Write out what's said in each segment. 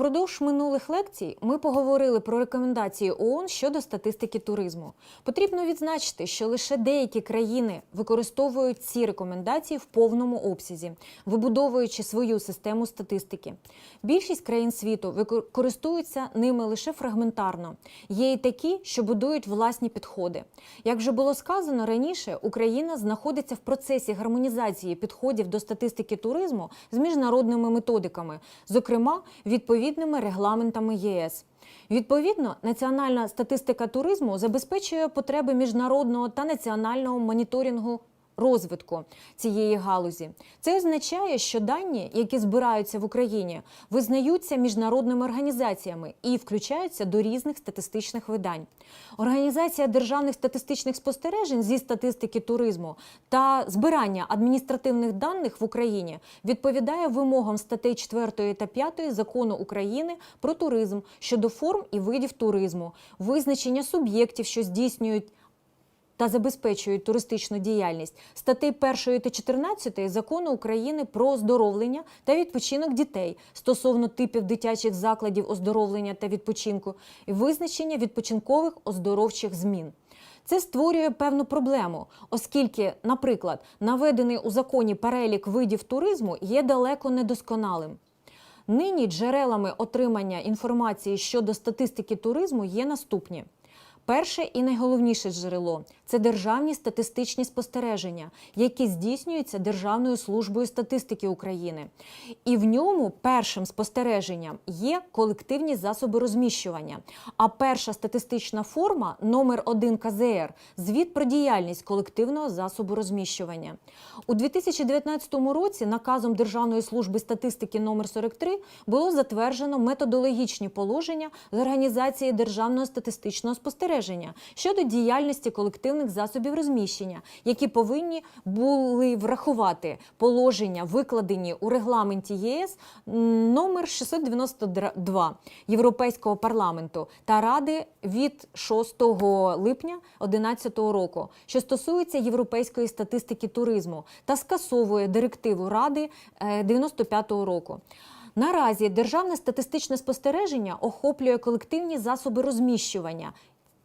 Упродовж минулих лекцій ми поговорили про рекомендації ООН щодо статистики туризму. Потрібно відзначити, що лише деякі країни використовують ці рекомендації в повному обсязі, вибудовуючи свою систему статистики. Більшість країн світу викор- користуються ними лише фрагментарно. Є і такі, що будують власні підходи. Як вже було сказано раніше, Україна знаходиться в процесі гармонізації підходів до статистики туризму з міжнародними методиками, зокрема відповідними регламентами ЄС. Відповідно, національна статистика туризму забезпечує потреби міжнародного та національного моніторингу розвитку цієї галузі. Це означає, що дані, які збираються в Україні, визнаються міжнародними організаціями і включаються до різних статистичних видань. Організація державних статистичних спостережень зі статистики туризму та збирання адміністративних даних в Україні відповідає вимогам статей 4 та 5 закону України про туризм щодо форм і видів туризму, визначення суб'єктів, що здійснюють та забезпечують туристичну діяльність статей 1 та 14 закону України про оздоровлення та відпочинок дітей стосовно типів дитячих закладів оздоровлення та відпочинку і визначення відпочинкових оздоровчих змін. Це створює певну проблему, оскільки, наприклад, наведений у законі перелік видів туризму є далеко недосконалим. Нині джерелами отримання інформації щодо статистики туризму є наступні. Перше і найголовніше джерело це державні статистичні спостереження, які здійснюються Державною службою статистики України. І в ньому першим спостереженням є колективні засоби розміщування. А перша статистична форма номер 1 КЗР звіт про діяльність колективного засобу розміщування. У 2019 році наказом Державної служби статистики номер 43 було затверджено методологічні положення з організації державного статистичного спостереження щодо діяльності колективних засобів розміщення, які повинні були врахувати положення, викладені у регламенті ЄС номер 692 Європейського парламенту та Ради від 6 липня 2011 року, що стосується європейської статистики туризму та скасовує директиву Ради е, 95 року. Наразі державне статистичне спостереження охоплює колективні засоби розміщування.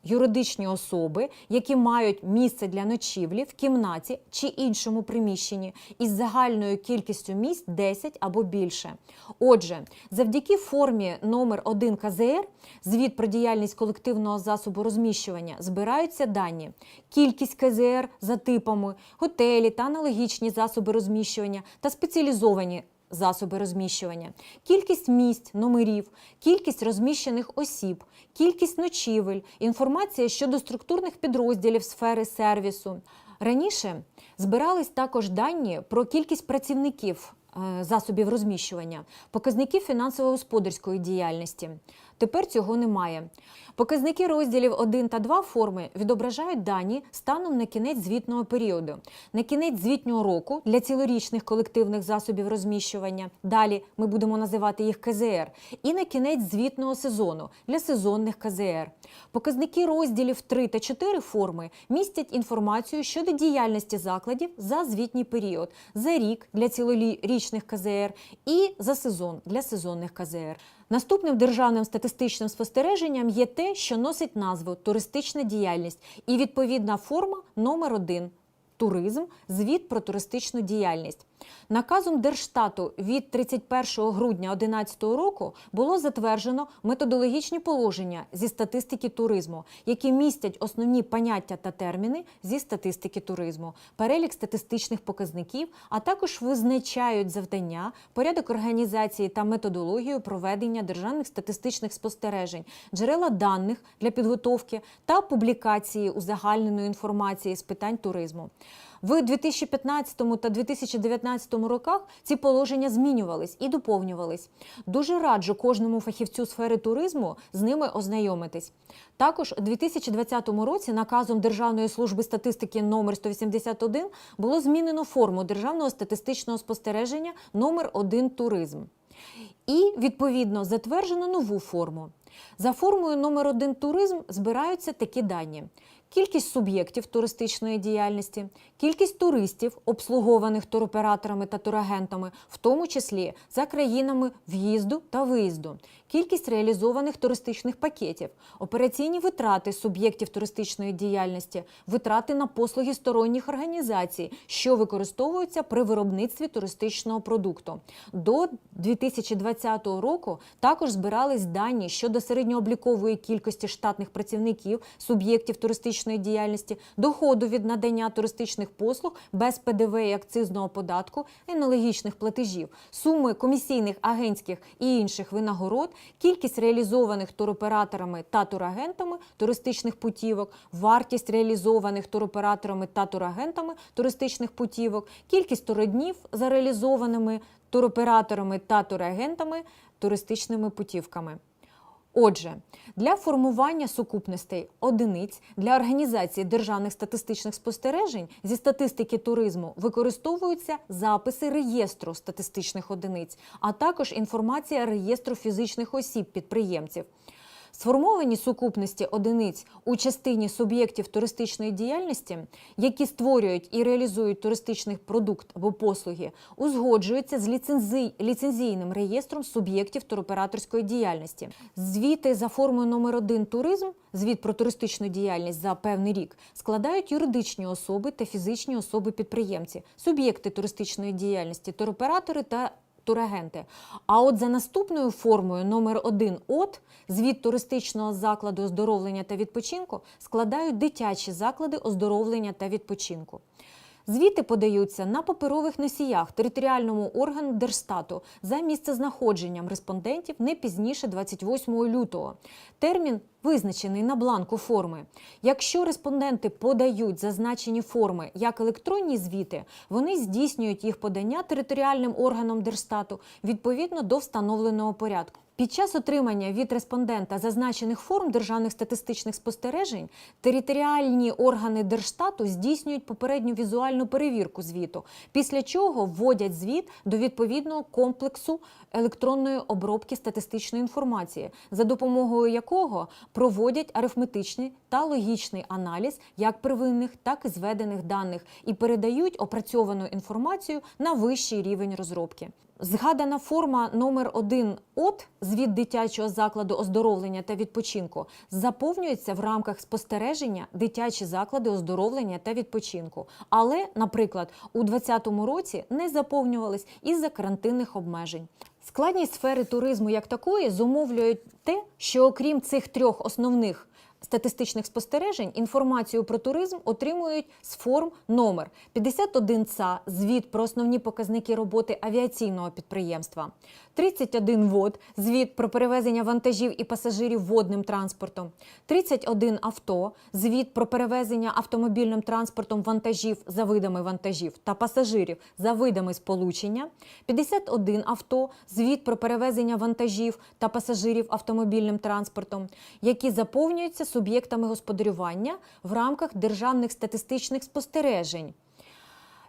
Юридичні особи, які мають місце для ночівлі в кімнаті чи іншому приміщенні із загальною кількістю місць 10 або більше. Отже, завдяки формі номер 1 КЗР, звіт про діяльність колективного засобу розміщування, збираються дані, кількість КЗР за типами, готелі та аналогічні засоби розміщування та спеціалізовані засоби розміщування, кількість місць, номерів, кількість розміщених осіб, кількість ночівель, інформація щодо структурних підрозділів сфери сервісу. Раніше збирались також дані про кількість працівників е, засобів розміщування, показників фінансово-господарської діяльності. Тепер цього немає. Показники розділів 1 та 2 форми відображають дані станом на кінець звітного періоду, на кінець звітнього року для цілорічних колективних засобів розміщування. Далі ми будемо називати їх КЗР, і на кінець звітного сезону для сезонних КЗР. Показники розділів 3 та 4 форми містять інформацію щодо діяльності закладів за звітній період, за рік для цілорічних КЗР і за сезон для сезонних КЗР. Наступним державним статистичним спостереженням є те, що носить назву туристична діяльність і відповідна форма номер один туризм, звіт про туристичну діяльність. Наказом Держштату від 31 грудня 2011 року було затверджено методологічні положення зі статистики туризму, які містять основні поняття та терміни зі статистики туризму, перелік статистичних показників, а також визначають завдання, порядок організації та методологію проведення державних статистичних спостережень, джерела даних для підготовки та публікації узагальненої інформації з питань туризму. В 2015 та 2019 роках ці положення змінювались і доповнювались. Дуже раджу кожному фахівцю сфери туризму з ними ознайомитись. Також у 2020 році наказом Державної служби статистики номер 181 було змінено форму державного статистичного спостереження номер 1 туризм. І відповідно затверджено нову форму. За формою номер 1 туризм збираються такі дані: кількість суб'єктів туристичної діяльності, кількість туристів, обслугованих туроператорами та турагентами, в тому числі за країнами в'їзду та виїзду, кількість реалізованих туристичних пакетів, операційні витрати суб'єктів туристичної діяльності, витрати на послуги сторонніх організацій, що використовуються при виробництві туристичного продукту. До 2020 року також збирались дані щодо середньооблікової кількості штатних працівників суб'єктів туристичної діяльності, доходу від надання туристичних послуг без ПДВ і акцизного податку, аналогічних платежів, суми комісійних, агентських і інших винагород, кількість реалізованих туроператорами та турагентами туристичних путівок, вартість реалізованих туроператорами та турагентами туристичних путівок, кількість туроднів за реалізованими туроператорами та турагентами туристичними путівками. Отже, для формування сукупностей одиниць для організації державних статистичних спостережень зі статистики туризму використовуються записи реєстру статистичних одиниць, а також інформація реєстру фізичних осіб підприємців. Сформовані сукупності одиниць у частині суб'єктів туристичної діяльності, які створюють і реалізують туристичний продукт або послуги, узгоджуються з ліцензій, ліцензійним реєстром суб'єктів туроператорської діяльності. Звіти за формою номер 1 туризм, звіт про туристичну діяльність за певний рік, складають юридичні особи та фізичні особи-підприємці, суб'єкти туристичної діяльності, туроператори та турагенти. А от за наступною формою номер 1 ОТ звіт туристичного закладу оздоровлення та відпочинку складають дитячі заклади оздоровлення та відпочинку. Звіти подаються на паперових носіях територіальному органу Держстату за місцезнаходженням респондентів не пізніше 28 лютого. Термін визначений на бланку форми. Якщо респонденти подають зазначені форми як електронні звіти, вони здійснюють їх подання територіальним органам Держстату відповідно до встановленого порядку. Під час отримання від респондента зазначених форм державних статистичних спостережень територіальні органи Держстату здійснюють попередню візуальну перевірку звіту, після чого вводять звіт до відповідного комплексу електронної обробки статистичної інформації, за допомогою якого проводять арифметичний та логічний аналіз як первинних, так і зведених даних і передають опрацьовану інформацію на вищий рівень розробки. Згадана форма номер 1 ОТ звіт дитячого закладу оздоровлення та відпочинку заповнюється в рамках спостереження дитячі заклади оздоровлення та відпочинку. Але, наприклад, у 2020 році не заповнювались із-за карантинних обмежень. Складність сфери туризму як такої зумовлюють те, що окрім цих трьох основних статистичних спостережень інформацію про туризм отримують з форм номер. 51 ца звіт про основні показники роботи авіаційного підприємства, 31 вод звіт про перевезення вантажів і пасажирів водним транспортом, 31 авто звіт про перевезення автомобільним транспортом вантажів за видами вантажів та пасажирів за видами сполучення, 51 авто звіт про перевезення вантажів та пасажирів автомобільним транспортом, які заповнюються суб'єктами господарювання в рамках державних статистичних спостережень,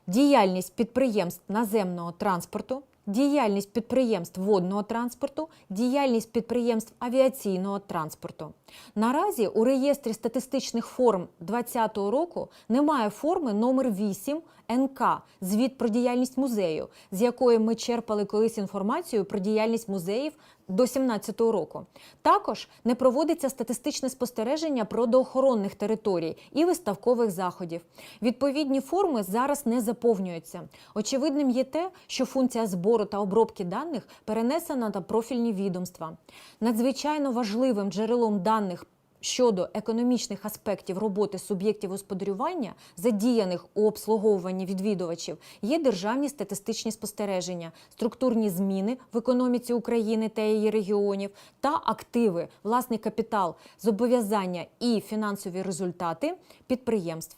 діяльність підприємств наземного транспорту, діяльність підприємств водного транспорту, діяльність підприємств авіаційного транспорту. Наразі у реєстрі статистичних форм 2020 року немає форми номер 8 НК звіт про діяльність музею, з якої ми черпали колись інформацію про діяльність музеїв до 2017 року. Також не проводиться статистичне спостереження природоохоронних територій і виставкових заходів. Відповідні форми зараз не заповнюються. Очевидним є те, що функція збору та обробки даних перенесена на профільні відомства. Надзвичайно важливим джерелом даних щодо економічних аспектів роботи суб'єктів господарювання, задіяних у обслуговуванні відвідувачів, є державні статистичні спостереження, структурні зміни в економіці України та її регіонів та активи, власний капітал, зобов'язання і фінансові результати підприємств.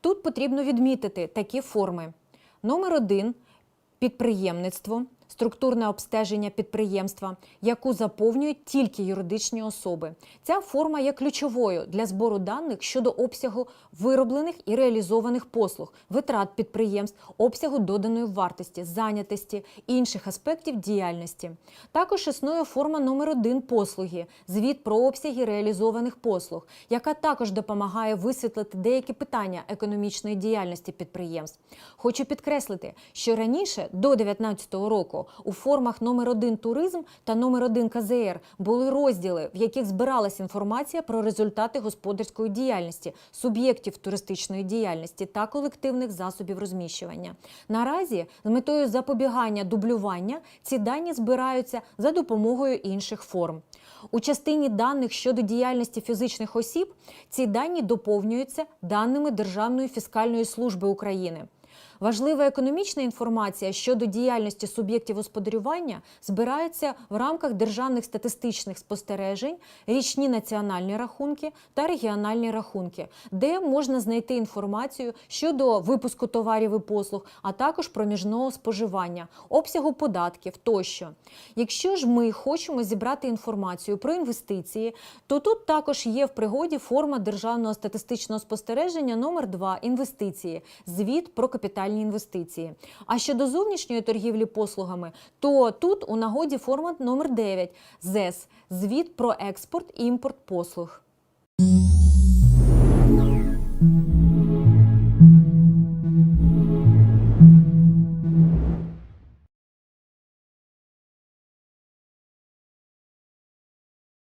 Тут потрібно відмітити такі форми. Номер один підприємництво, структурне обстеження підприємства, яку заповнюють тільки юридичні особи. Ця форма є ключовою для збору даних щодо обсягу вироблених і реалізованих послуг, витрат підприємств, обсягу доданої вартості, зайнятості, інших аспектів діяльності. Також існує форма номер один послуги звіт про обсяги реалізованих послуг, яка також допомагає висвітлити деякі питання економічної діяльності підприємств. Хочу підкреслити, що раніше до 2019 року у формах номер 1 туризм та номер 1 КЗР були розділи, в яких збиралась інформація про результати господарської діяльності, суб'єктів туристичної діяльності та колективних засобів розміщування. Наразі з метою запобігання дублювання ці дані збираються за допомогою інших форм. У частині даних щодо діяльності фізичних осіб ці дані доповнюються даними Державної фіскальної служби України. Важлива економічна інформація щодо діяльності суб'єктів господарювання збирається в рамках державних статистичних спостережень, річні національні рахунки та регіональні рахунки, де можна знайти інформацію щодо випуску товарів і послуг, а також проміжного споживання, обсягу податків тощо. Якщо ж ми хочемо зібрати інформацію про інвестиції, то тут також є в пригоді форма державного статистичного спостереження номер 2 інвестиції, звіт про капітальні інвестиції. А щодо зовнішньої торгівлі послугами, то тут у нагоді формат номер 9 ЗЕС звіт про експорт і імпорт послуг.